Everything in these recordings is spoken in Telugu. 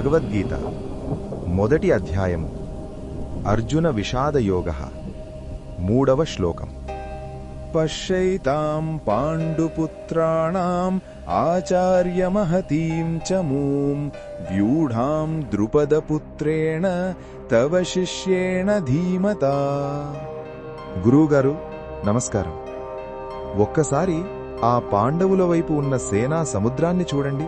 భగవద్గీత మొదటి అధ్యాయము అర్జున విషాదయోగ మూడవ శ్లోకం. పశ్యైతాం పాండుపుత్రాణాం ఆచార్యమహతీం చ మూం వ్యూఢాం ద్రుపదపుత్రేణ తవ శిష్యేణ ధీమతా. గురువుగారు నమస్కారం. ఒక్కసారి ఆ పాండవుల వైపు ఉన్న సేనా సముద్రాన్ని చూడండి.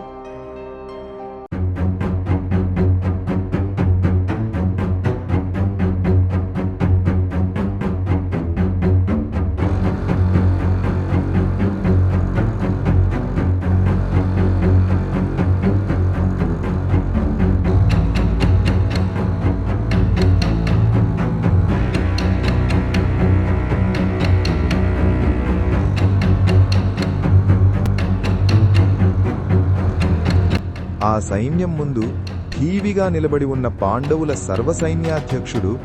ఆ సైన్యం ముందు ఠీవిగా నిలబడి ఉన్న పాండవుల సర్వసైన్యాధ్యక్షుడు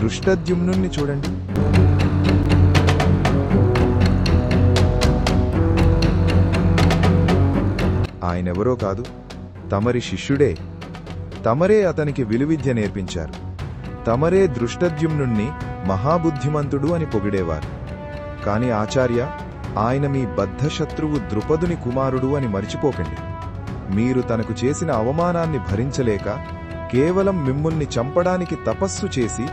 దృష్టద్యుమ్నుణ్ణి చూడండి. ఆయనెవరో కాదు తమరి శిష్యుడే. తమరే అతనికి విలువిద్య నేర్పించారు. తమరే దృష్టద్యుమ్నుణ్ణి మహాబుద్ధిమంతుడు అని పొగిడేవారు. కాని ఆచార్య ఆయన మీ బద్ధశత్రువు ద్రుపదుని కుమారుడు అని మరిచిపోకండి. మీరు తనకు చేసిన అవమానాన్ని భరించలేక కేవలం మిమ్ముల్ని చంపడానికి తపస్సు చేసి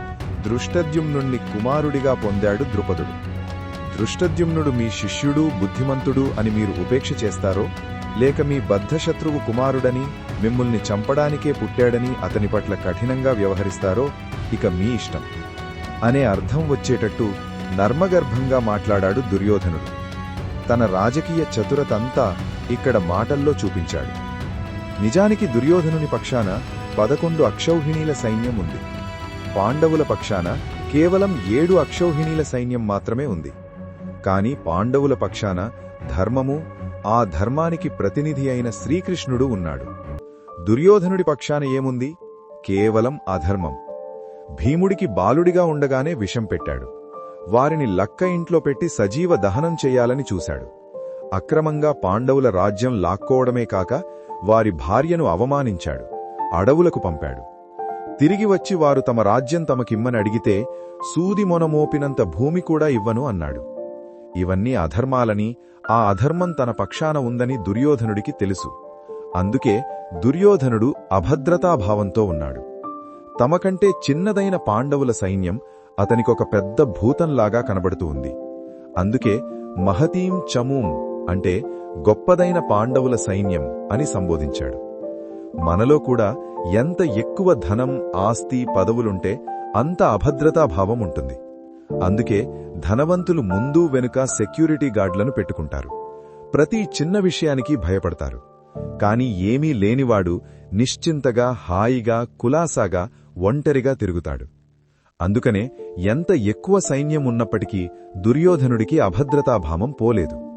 దృష్టద్యుమ్నుణ్ణి కుమారుడిగా పొందాడు ద్రుపదుడు. దృష్టద్యుమ్నుడు మీ శిష్యుడు బుద్ధిమంతుడు అని మీరు ఉపేక్ష చేస్తారో లేక మీ బద్ధశత్రువు కుమారుడని మిమ్ముల్ని చంపడానికే పుట్టాడని అతని పట్ల కఠినంగా వ్యవహరిస్తారో ఇక మీ ఇష్టం. అనే అర్థం వచ్చేటట్టు నర్మగర్భంగా మాట్లాడాడు దుర్యోధనుడు. తన రాజకీయ చతురతంతా ఇక్కడ మాటల్లో చూపించాడు. నిజానికి దుర్యోధనుని పక్షాన పదకొండు అక్షౌహిణీల సైన్యం ఉంది. పాండవుల పక్షాన కేవలం ఏడు అక్షౌహిణీల సైన్యం మాత్రమే ఉంది. కాని పాండవుల పక్షాన ధర్మము ఆ ధర్మానికి ప్రతినిధి అయిన శ్రీకృష్ణుడు ఉన్నాడు. దుర్యోధనుడి పక్షాన ఏముంది? కేవలం అధర్మం. భీముడికి బాలుడిగా ఉండగానే విషం పెట్టాడు. వారిని లక్క ఇంట్లో పెట్టి సజీవ దహనం చేయాలని చూశాడు. అక్రమంగా పాండవుల రాజ్యం లాక్కోవడమే కాక వారి భార్యను అవమానించాడు అడవులకు పంపాడు. తిరిగి వచ్చి వారు తమ రాజ్యం తమకిమ్మని అడిగితే సూది మొనమోపినంత భూమి కూడా ఇవ్వను అన్నాడు. ఇవన్నీ అధర్మాలని ఆ అధర్మం తన పక్షాన ఉందని దుర్యోధనుడికి తెలుసు. అందుకే దుర్యోధనుడు అభద్రతాభావంతో ఉన్నాడు. తమకంటే చిన్నదైన పాండవుల సైన్యం అతనికొక పెద్ద భూతంలాగా కనబడుతూ ఉంది. అందుకే మహతీం చమూం అంటే గొప్పదైన పాండవుల సైన్యం అని సంబోధించాడు. మనలో కూడా ఎంత ఎక్కువ ధనం ఆస్తి పదవులుంటే అంత అభద్రతాభావం ఉంటుంది. అందుకే ధనవంతులు ముందు వెనుక సెక్యూరిటీ గార్డులను పెట్టుకుంటారు. ప్రతి చిన్న విషయానికి భయపడతారు. కాని ఏమీ లేనివాడు నిశ్చింతగా హాయిగా కులాసాగా ఒంటరిగా తిరుగుతాడు. అందుకనే ఎంత ఎక్కువ సైన్యం ఉన్నప్పటికీ దుర్యోధనుడికి అభద్రతాభావం పోలేదు.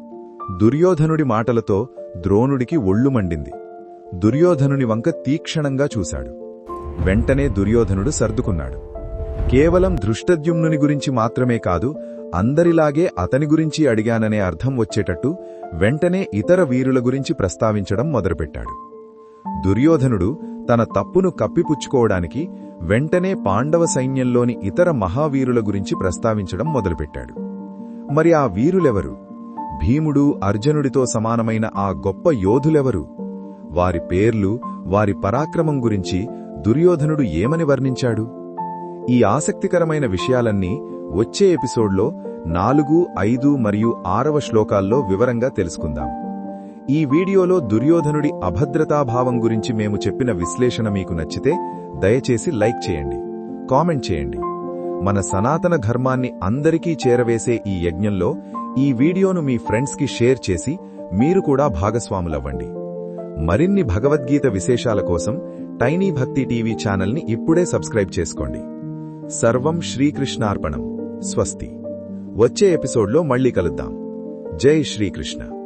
దుర్యోధనుడి మాటలతో ద్రోణుడికి ఒళ్ళు మండింది. దుర్యోధనుని వంక తీక్షణంగా చూశాడు. వెంటనే దుర్యోధనుడు సర్దుకున్నాడు. కేవలం దృష్టద్యుమ్నుని గురించి మాత్రమే కాదు అందరిలాగే అతని గురించి అడిగాననే అర్థం వచ్చేటట్టు వెంటనే ఇతర వీరుల గురించి ప్రస్తావించడం మొదలుపెట్టాడు. దుర్యోధనుడు తన తప్పును కప్పిపుచ్చుకోవడానికి వెంటనే పాండవ సైన్యంలోని ఇతర మహావీరుల గురించి ప్రస్తావించడం మొదలుపెట్టాడు. మరి ఆ వీరులెవరు? భీముడు అర్జునుడితో సమానమైన ఆ గొప్ప యోధులెవరు? వారి పేర్లు వారి పరాక్రమం గురించి దుర్యోధనుడు ఏమని వర్ణించాడు? ఈ ఆసక్తికరమైన విషయాలన్నీ వచ్చే ఎపిసోడ్లో నాలుగు ఐదు మరియు ఆరవ శ్లోకాల్లో వివరంగా తెలుసుకుందాం. ఈ వీడియోలో దుర్యోధనుడి అభద్రతాభావం గురించి మేము చెప్పిన విశ్లేషణ మీకు నచ్చితే దయచేసి లైక్ చేయండి కామెంట్ చేయండి. మన సనాతన ధర్మాన్ని అందరికీ చేరవేసే ఈ యజ్ఞంలో ఈ వీడియోను మీ ఫ్రెండ్స్కి షేర్ చేసి మీరు కూడా భాగస్వాములవ్వండి. మరిన్ని భగవద్గీత విశేషాల కోసం టైనీ భక్తి టీవీ ఛానల్ని ఇప్పుడే సబ్స్క్రైబ్ చేసుకోండి. సర్వం శ్రీకృష్ణార్పణం. స్వస్తి. వచ్చే ఎపిసోడ్లో మళ్ళీ కలుద్దాం. జై శ్రీకృష్ణ.